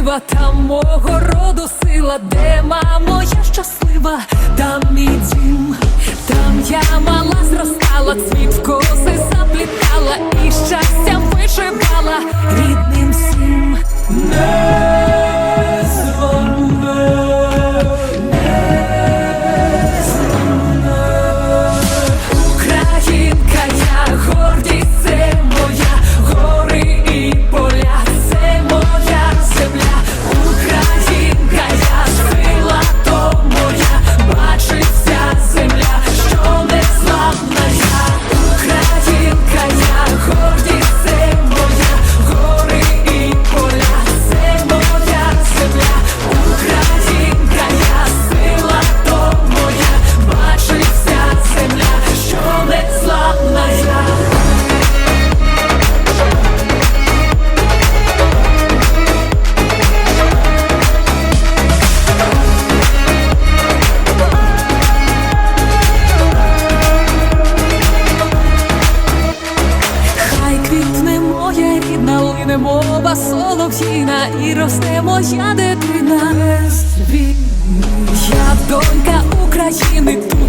щаслива, там мого роду сила, де мама, я щаслива, там мій дім, там я мала зростала. мене мова солов'їна і росте моя дитина. Я донька України.